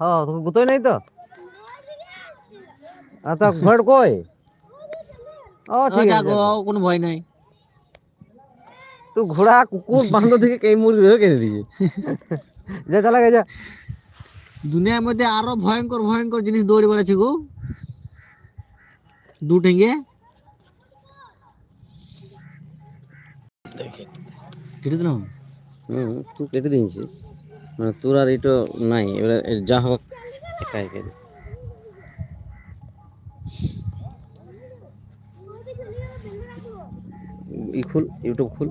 হ্যাঁ তোকে গুতোই নাই তো? আর তো ঘর কই? ও ঠিক আছে। কোনো ভয় নাই। তুই ঘোড়া কুকুর বান্ধব থেকে কে মুরগি ধরে কিনে দিয়েছে যা চালা যা। দুনিয়ার মধ্যে আরও ভয়ঙ্কর ভয়ঙ্কর জিনিস দৌড়ে বেড়াচ্ছে গো। দু ঠেঙ্গে। কেটে দিলাম? হুম তুই কেটে দিয়েছিস। মানে তোর আর এটা নাই এবারে যা হোক একা একা দে। ই খুল ইউটিউব খুল।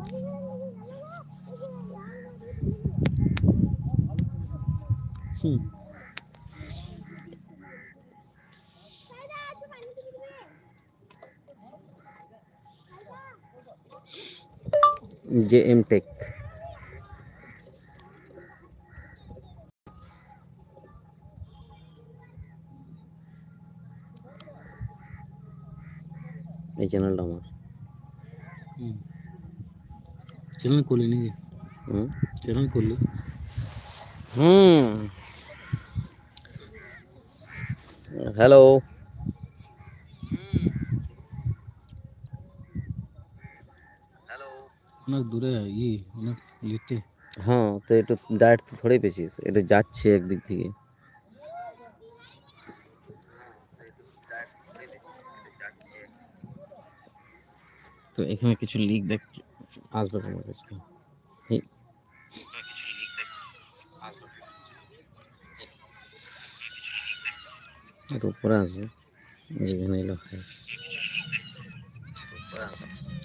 হুম। J M tech. এই চ্যানেলটা আমার হুম চ্যানেল করলি নাকি হুম চ্যানেল করলি হুম হ্যালো অনেক দূরে ই অনেক লিটে হ্যাঁ তো একটু ডায়েট তো থোড়াই পেয়েছিস এটা যাচ্ছে একদিক থেকে তো এখানে কিছু লিক দেখ আসবে তোমার কাছে এই এর উপরে আসবে যেখানে এলো হয়।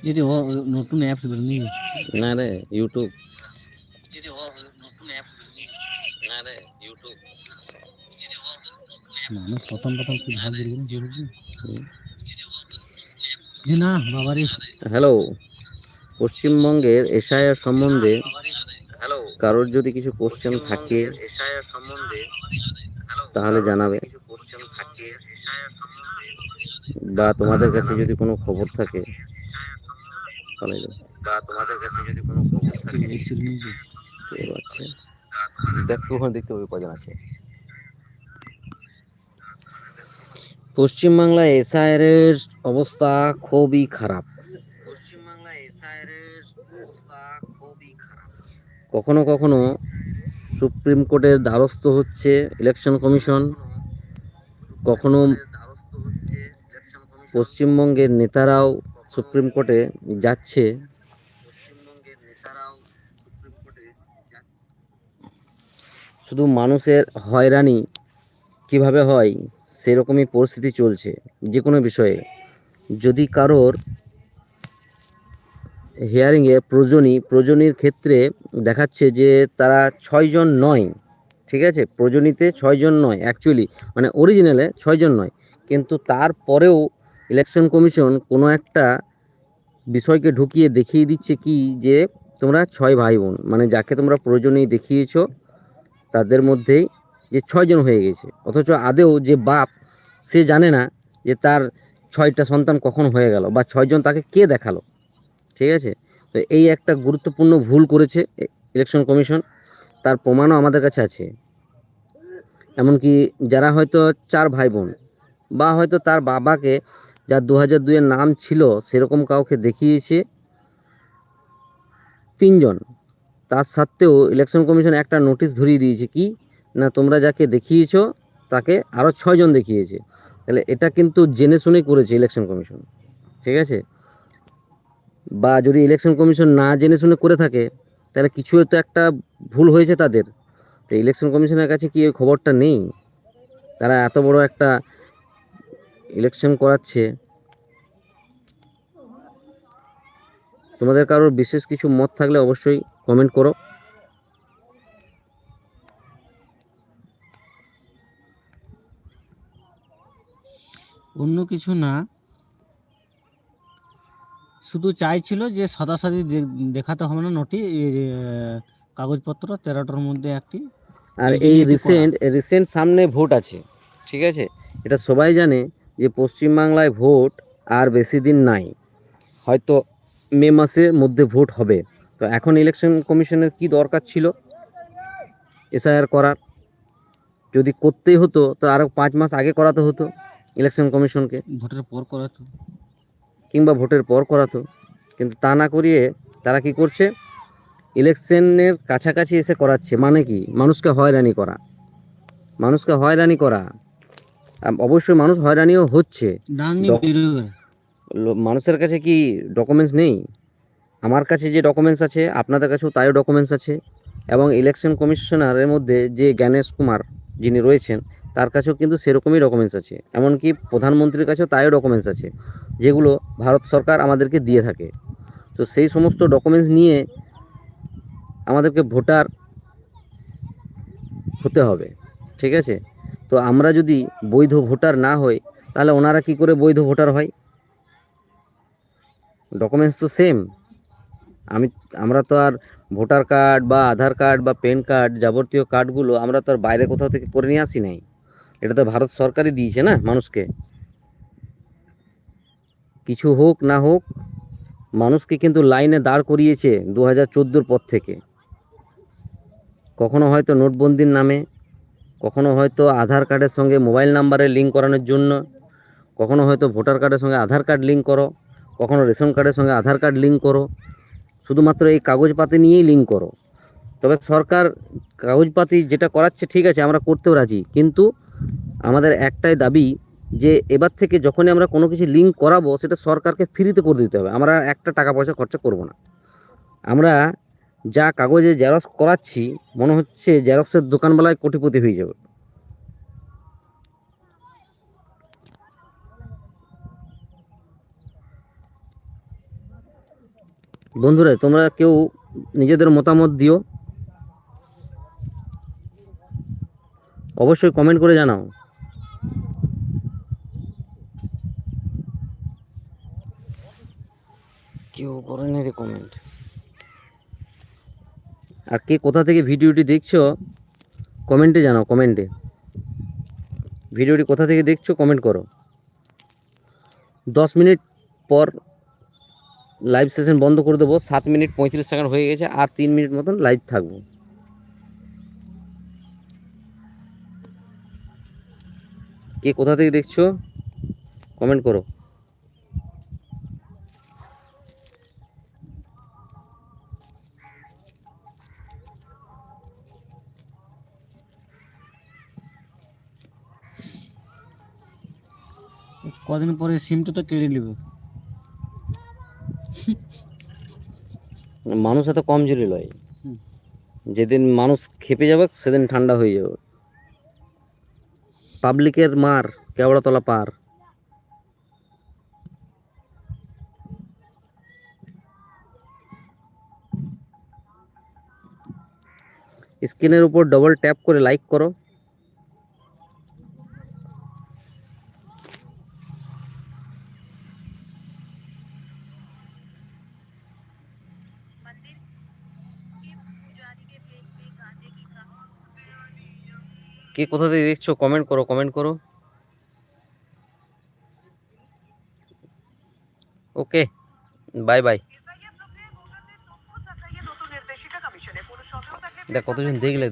এটি ও নতুন অ্যাপস বেরোনি না রে ইউটিউব এটি ও নতুন অ্যাপস বেরোনি না রে ইউটিউব মানুষ প্রথম প্রথম কি ভাবছিল জরুরি হুম। না বাবারে হ্যালো পশ্চিমবঙ্গের এসআইআর সম্বন্ধে হ্যালো। কারোর যদি কিছু কোশ্চেন থাকে এসআইআর সম্বন্ধে তাহলে জানাবে। বা তোমাদের কাছে যদি কোনো খবর থাকে তাহলে বা তোমাদের কাছে যদি কোনো খবর থাকে দেখো ওখানে দেখতে হবে কজন আছে। পশ্চিমবাংলায় এসআইআর এর অবস্থা খুবই খারাপ। পশ্চিমবাংলায় এসআইআর এর অবস্থা খুবই খারাপ। কখনো কখনো সুপ্রিম কোর্টের দ্বারস্থ হচ্ছে ইলেকশন কমিশন কখনো পশ্চিমবঙ্গের নেতারাও সুপ্রিম কোর্টে যাচ্ছে। শুধু মানুষের হয়রানি কীভাবে হয় সেরকমই পরিস্থিতি চলছে, যে কোনো বিষয়ে। যদি কারোর হিয়ারিংয়ে প্রয়োজনী প্রজনীর ক্ষেত্রে দেখাচ্ছে যে তারা ছয়জন নয়, ঠিক আছে? প্রজনীতে ছয়জন নয় অ্যাকচুয়ালি মানে অরিজিনালে ছয়জন নয়। কিন্তু তারপরেও ইলেকশন কমিশন কোনো একটা বিষয়কে ঢুকিয়ে দেখিয়ে দিচ্ছে কি যে তোমরা ছয় ভাই বোন মানে যাকে তোমরা প্রয়োজনেই দেখিয়েছো, তাদের মধ্যেই যে ছয়জন হয়ে গেছে। অথচ আদেও যে বাপ, সে জানে না যে তার ছয়টা সন্তান কখন হয়ে গেল বা ছয়জন তাকে কে দেখাল। ঠিক আছে? তো এই একটা গুরুত্বপূর্ণ ভুল করেছে ইলেকশন কমিশন তার প্রমাণও আমাদের কাছে আছে। এমনকি যারা হয়তো চার ভাই বোন বা হয়তো তার বাবাকে যার দু হাজার দুইয়ের নাম ছিল, সেরকম কাউকে দেখিয়েছে তিনজন। তার সত্ত্বেও ইলেকশন কমিশন একটা নোটিশ ধরিয়ে দিয়েছে কি? না তোমরা যাকে দেখিয়েছ, তাকে আরও ছয়জন দেখিয়েছে। তাহলে এটা কিন্তু জেনে শুনেই করেছে ইলেকশন কমিশন ঠিক আছে? বা যদি ইলেকশন কমিশন না জেনে শুনে করে থাকে, তাহলে কিছু তো একটা ভুল হয়েছে তাদের। তো ইলেকশন কমিশনের কাছে কি ওই খবরটা নেই? তারা এত বড় একটা ইলেকশন করাচ্ছে। তোমাদের কারোর বিশেষ কিছু মত থাকলে অবশ্যই কমেন্ট করো। অন্য কিছু না। শুধু চাইছিল যে সাদাসাদি দেখাতে হবে না নোটি কাগজপত্র তেরোটার মধ্যে একটি। আর এই রিসেন্ট রিসেন্ট সামনে ভোট আছে ঠিক আছে? এটা সবাই জানে যে পশ্চিমবাংলায় ভোট আর বেশি দিন নাই। হয়তো মে মাসের মধ্যে ভোট হবে। তো এখন ইলেকশন কমিশনের কি দরকার ছিল? এসআইআর করার। যদি করতেই হতো তো আরও পাঁচ মাস আগে করাতে হতো। ইলেকশন কমিশনকে। ভোটের পর করা তো। কিংবা ভোটের পর করাতো কিন্তু তা না করিয়ে তারা কি করছে? ইলেকশনের কাছাকাছি এসে করাচ্ছে। মানে কি? মানুষকে হয়রানি করা। মানুষকে হয়রানি করা। অবশ্যই মানুষ হয়রানিও হচ্ছে। মানুষের কাছে কি ডকুমেন্টস নেই? আমার কাছে যে ডকুমেন্টস আছে আপনাদের কাছেও তাইও ডকুমেন্টস আছে। এবং ইলেকশন কমিশনারের মধ্যে যে জ্ঞানেশ কুমার যিনি রয়েছেন তার কাছেও কিন্তু সেরকমই ডকুমেন্টস আছে। এমনকি প্রধানমন্ত্রীর কাছেও তাইও ডকুমেন্টস আছে, যেগুলো ভারত সরকার আমাদেরকে দিয়ে থাকে। তো সেই সমস্ত ডকুমেন্টস নিয়ে আমাদেরকে ভোটার হতে হবে, ঠিক আছে? তো আমরা যদি বৈধ ভোটার না হই, তাহলে ওনারা কি করে বৈধ ভোটার হয়? ডকুমেন্টস তো সেম আমি, আমরা তো আর ভোটার কার্ড বা আধার কার্ড বা প্যান কার্ড যাবতীয় কার্ডগুলো আমরা তো আর বাইরে কোথাও থেকে করে নিয়ে আসি নাই। এটা তো ভারত সরকারই দিয়েছে না মানুষকে? কিছু হোক, না হোক, মানুষকে কিন্তু লাইনে দাঁড় করিয়েছে দু হাজার চোদ্দোর পর থেকে। কখনো হয়তো নোটবন্দির নামে, কখনো হয়তো আধার কার্ডের সঙ্গে মোবাইল নাম্বারে লিঙ্ক করানোর জন্য, কখনো হয়তো ভোটার কার্ডের সঙ্গে আধার কার্ড লিঙ্ক করো, কখনো রেশন কার্ডের সঙ্গে আধার কার্ড লিঙ্ক করো, শুধুমাত্র এই কাগজপাতি নিয়েই লিঙ্ক করো। তবে সরকার কাগজপাতি যেটা করাচ্ছে ঠিক আছে, আমরা করতেও রাজি, কিন্তু আমাদের একটাই দাবি যে এবার থেকে যখনই আমরা কোনো কিছু লিঙ্ক করাবো, সেটা সরকারকে ফ্রিতে করে দিতে হবে। আমরা একটা টাকা পয়সা খরচা করব না। আমরা যা কাগজে জেরক্স করাচ্ছি, মনে হচ্ছে জেরক্সের দোকানবেলায় কোটিপতি হয়ে যাবে। বন্ধুরা, তোমরা কেউ নিজেদের মতামত দিও। অবশ্যই কমেন্ট করে জানাও। কেউ করেনি রে কমেন্ট আর কে কোথা থেকে ভিডিওটি দেখছ কমেন্টে জানাও কমেন্টে ভিডিওটি কোথা থেকে দেখছ কমেন্ট করো। দশ মিনিট পর লাইভ সেশন বন্ধ করে দেবো সাত মিনিট পঁয়ত্রিশ সেকেন্ড হয়ে গেছে আর তিন মিনিট মতন লাইভ থাকব। কে কোথা থেকে দেখছ? কমেন্ট করো। কদিন পরে সিমটা তো কেড়ে নেবে। মানুষ এত কমজোরি লয়। যেদিন মানুষ খেপে যাবে সেদিন ঠান্ডা হয়ে যাবে। পাবলিকের মার কেওড়াতলা পার। স্ক্রিনের উপর ডবল ট্যাপ করে লাইক করো। কে কোথা থেকে দেখছ? কমেন্ট করো কমেন্ট করো। ওকে বাই বাই এটা কতজন দেখলে